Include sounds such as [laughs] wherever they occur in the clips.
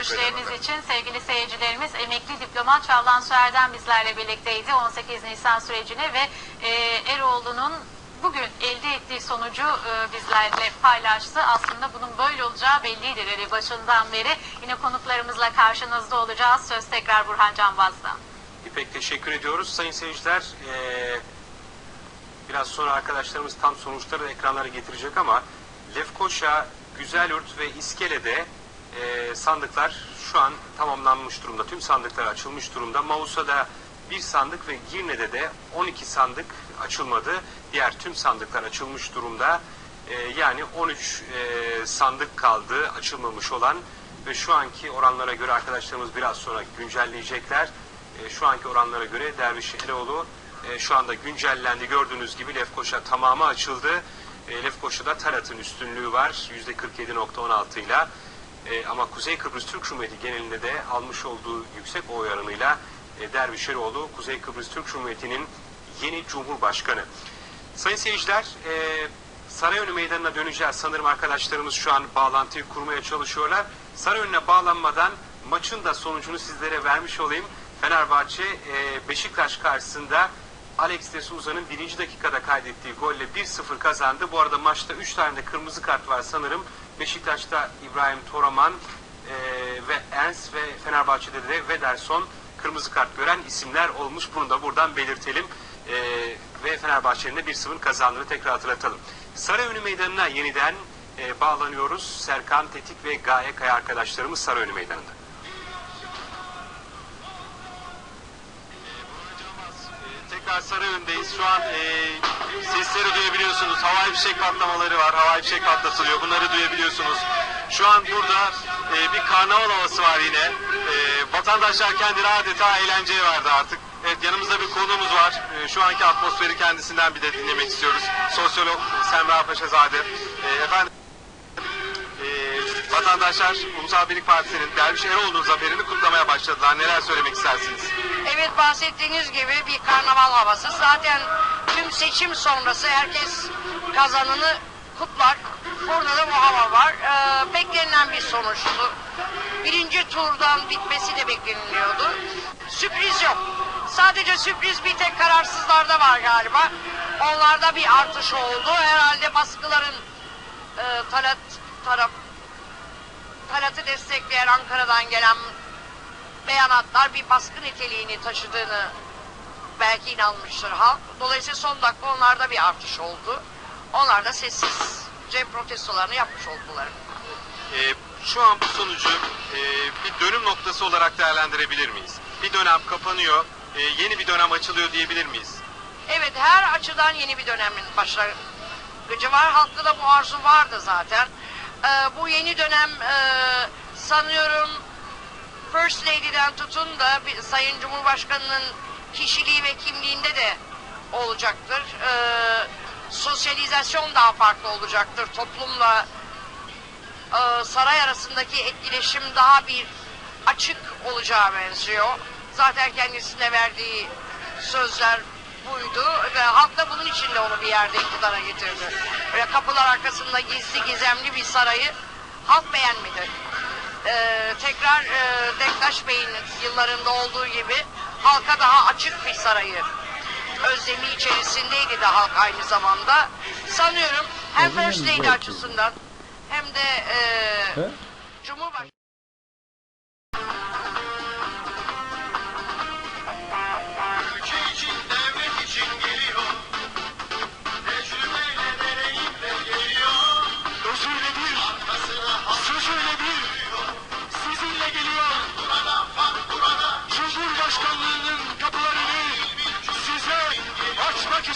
görüşleriniz için sevgili seyircilerimiz emekli diplomat Çağlan Süer'den bizlerle birlikteydi. 18 Nisan sürecine ve e, Eroğlu'nun bugün elde ettiği sonucu e, bizlerle paylaştı. Aslında bunun böyle olacağı belliydi dedi başından beri. Yine konuklarımızla karşınızda olacağız. Söz tekrar Burhan Canbaz'dan. İpek teşekkür ediyoruz. Sayın seyirciler eee, biraz sonra arkadaşlarımız tam sonuçları ekranlara getirecek ama Lefkoşa, Güzelyurt ve İskele'de eee, sandıklar şu an tamamlanmış durumda. Tüm sandıklar açılmış durumda. Mausa'da bir sandık ve Girne'de de 12 sandık açılmadı. Diğer tüm sandıklar açılmış durumda. Eee, yani 13 eee, sandık kaldı açılmamış olan ve şu anki oranlara göre arkadaşlarımız biraz sonra güncelleyecekler. E, şu anki oranlara göre Derviş Eroğlu e, şu anda güncellendi. Gördüğünüz gibi Lefkoşa tamamı açıldı. E, Lefkoşa'da Talat'ın üstünlüğü var %47.16 ile. E, ama Kuzey Kıbrıs Türk Cumhuriyeti genelinde de almış olduğu yüksek oy oranıyla e, Derviş Eroğlu Kuzey Kıbrıs Türk Cumhuriyeti'nin yeni Cumhurbaşkanı. Sayın seyirciler, e, Sarayönü Meydanı'na döneceğiz. Sanırım arkadaşlarımız şu an bağlantıyı kurmaya çalışıyorlar. Sarayönü'ne bağlanmadan maçın da sonucunu sizlere vermiş olayım. Fenerbahçe e, Beşiktaş karşısında Alex de Souza'nın birinci dakikada kaydettiği golle 1-0 kazandı. Bu arada maçta 3 tane de kırmızı kart var sanırım. Beşiktaş'ta İbrahim Toraman e, ve Ernst ve Fenerbahçe'de de Vederson kırmızı kart gören isimler olmuş. Bunu da buradan belirtelim. E, ve Fenerbahçe'nin de 1-0 kazandığını tekrar hatırlatalım. Sarayönü Meydanı'na yeniden e, bağlanıyoruz. Serkan Tetik ve Gaye Kaya arkadaşlarımız Sarayönü Meydanı'nda. Ee, Tekrar Sarayön'deyiz. Şu an e, sesleri duyabiliyorsunuz. Havai fişek patlamaları var. Havai fişek patlatılıyor. Bunları duyabiliyorsunuz. Şu an burada e, bir karnaval havası var yine. E, vatandaşlar kendini adeta eğlenceye verdi artık. Evet yanımızda bir konuğumuz var. E, şu anki atmosferi kendisinden bir de dinlemek istiyoruz. Sosyolog Semra Paşazade. E, efendim e, vatandaşlar Ulusal Birlik Partisi'nin Derviş Eroğlu'nun zaferini kutlamaya başladılar. Neler söylemek istersiniz? Evet bahsettiğiniz gibi bir karnaval havası. Zaten tüm seçim sonrası herkes kazanını kutlar. Burada da bu hava var. Ee, beklenilen bir sonuçtu. Birinci turdan bitmesi de bekleniliyordu. Sürpriz yok. Sadece sürpriz bir tek kararsızlarda var galiba. Onlarda bir artış oldu. Herhalde baskıların e, Talat taraf Talat'ı destekleyen Ankara'dan gelen beyanatlar bir baskı niteliğini taşıdığını belki inanmıştır halk. Dolayısıyla son dakika onlarda bir artış oldu. Onlar da sessizce protestolarını yapmış oldular. E, şu an bu sonucu e, bir dönüm noktası olarak değerlendirebilir miyiz? Bir dönem kapanıyor, e, yeni bir dönem açılıyor diyebilir miyiz? Evet her açıdan yeni bir dönemin başlangıcı var. Halkta da bu arzu vardı zaten. Ee, bu yeni dönem e, sanıyorum First Lady'den tutun da bir, Sayın Cumhurbaşkanı'nın kişiliği ve kimliğinde de olacaktır. Ee, sosyalizasyon daha farklı olacaktır. Toplumla e, saray arasındaki etkileşim daha bir açık olacağı benziyor. Zaten kendisine verdiği sözler buydu ve halk da bunun için de onu bir yerde iktidara getirdi. Böyle kapılar arkasında gizli gizemli bir sarayı halk beğenmedi. Ee, tekrar e, Denktaş Bey'in yıllarında olduğu gibi halka daha açık bir sarayı özlemi içerisindeydi de halk aynı zamanda. Sanıyorum hem First Lady açısından hem de e, Cumhurbaşkanı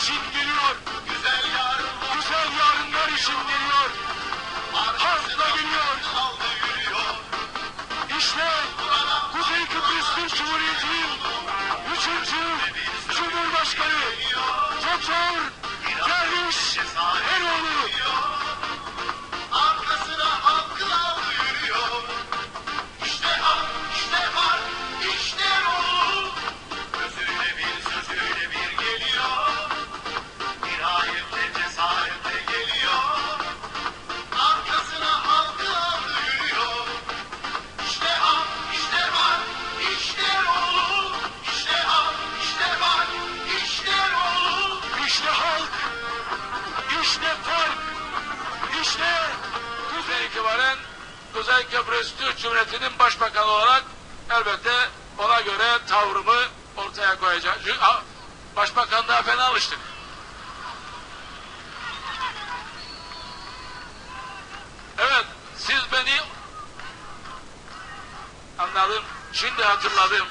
için geliyor. Güzel yarınlar Güzel yarınlar için geliyor. Halkla geliyor. İşte Kuzey Kıbrıs Türk Cumhuriyeti'nin üçüncü Cumhurbaşkanı Doktor Mesut Türk Cumhuriyeti'nin başbakanı olarak elbette ona göre tavrımı ortaya koyacağım. A- başbakanlığa fena alıştık. Evet, siz beni anladım, şimdi hatırladım.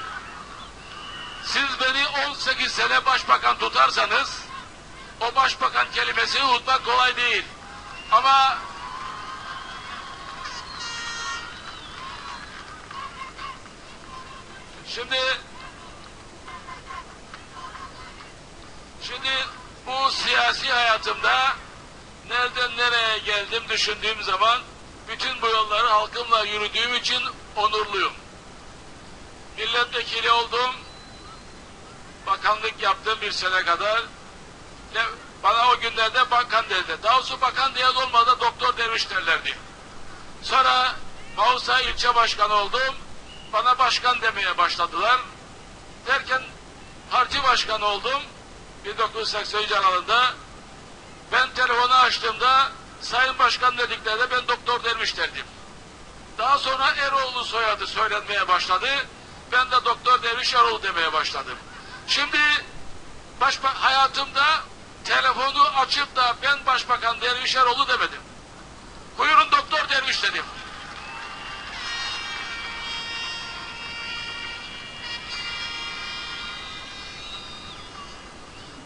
Siz beni 18 sene başbakan tutarsanız o başbakan kelimesini unutmak kolay değil. Ama şimdi şimdi bu siyasi hayatımda nereden nereye geldim düşündüğüm zaman bütün bu yolları halkımla yürüdüğüm için onurluyum. Milletvekili oldum, bakanlık yaptım bir sene kadar. Bana o günlerde bakan derdi. Daha doğrusu bakan diye olmadı doktor derviş derlerdi. Sonra Mausa ilçe başkanı oldum. Bana başkan demeye başladılar. Derken parti başkanı oldum. 1983 aralığında. Ben telefonu açtığımda Sayın Başkan dediklerinde ben doktor derviş derdim. Daha sonra Eroğlu soyadı söylenmeye başladı. Ben de doktor derviş Eroğlu demeye başladım. Şimdi başba hayatımda telefonu açıp da ben başbakan derviş Eroğlu demedim. Buyurun doktor derviş dedim.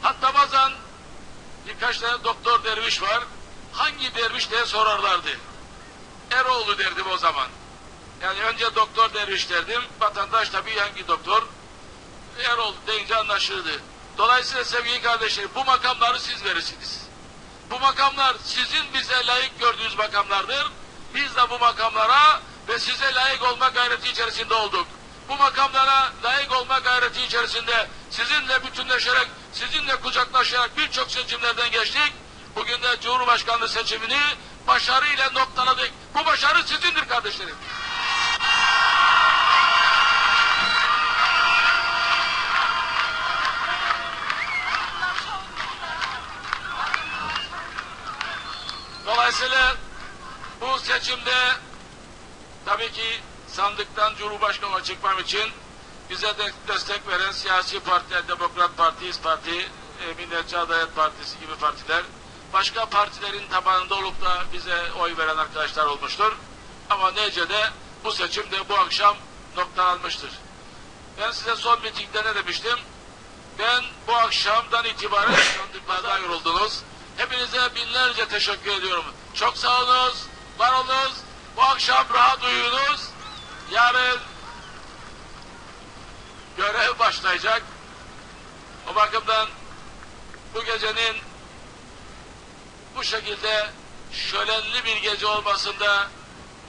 Hatta bazen birkaç tane doktor derviş var. Hangi derviş diye sorarlardı. Eroğlu derdim o zaman. Yani önce doktor derviş derdim. Vatandaş tabii hangi doktor? Erol deyince anlaşıldı. Dolayısıyla sevgili kardeşlerim bu makamları siz verirsiniz. Bu makamlar sizin bize layık gördüğünüz makamlardır. Biz de bu makamlara ve size layık olma gayreti içerisinde olduk. Bu makamlara layık olma gayreti içerisinde sizinle bütünleşerek, sizinle kucaklaşarak birçok seçimlerden geçtik. Bugün de Cumhurbaşkanlığı seçimini başarıyla noktaladık. Bu başarı sizindir kardeşlerim. Dolayısıyla bu seçimde tabii ki sandıktan Cumhurbaşkanı'na çıkmam için bize de destek veren siyasi partiler, Demokrat Parti, İYİ Parti, e, Adalet Partisi gibi partiler, başka partilerin tabanında olup da bize oy veren arkadaşlar olmuştur. Ama neticede bu seçim de bu akşam noktalanmıştır. Ben size son mitingde ne demiştim? Ben bu akşamdan itibaren [laughs] sandıklardan yoruldunuz. Hepinize binlerce teşekkür ediyorum. Çok sağ olunuz, var olunuz. Bu akşam rahat uyuyunuz. Yarın görev başlayacak. O bakımdan bu gecenin bu şekilde şölenli bir gece olmasında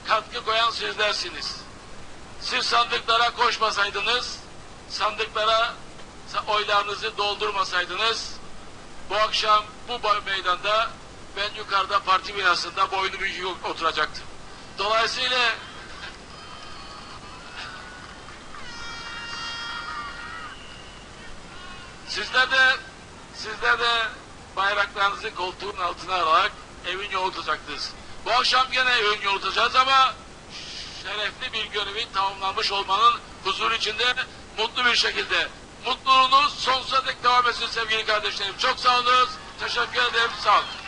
katkı koyan sizlersiniz. Siz sandıklara koşmasaydınız, sandıklara oylarınızı doldurmasaydınız, bu akşam bu meydanda ben yukarıda parti binasında boynu bükük oturacaktım. Dolayısıyla sizler de sizler de bayraklarınızı koltuğun altına alarak evin yolu tutacaktınız. Bu akşam gene evin yolu tutacağız ama şerefli bir görevi tamamlamış olmanın huzur içinde mutlu bir şekilde. Mutluluğunuz sonsuza dek devam etsin sevgili kardeşlerim. Çok sağ olunuz. Teşekkür ederim. Sağ olun.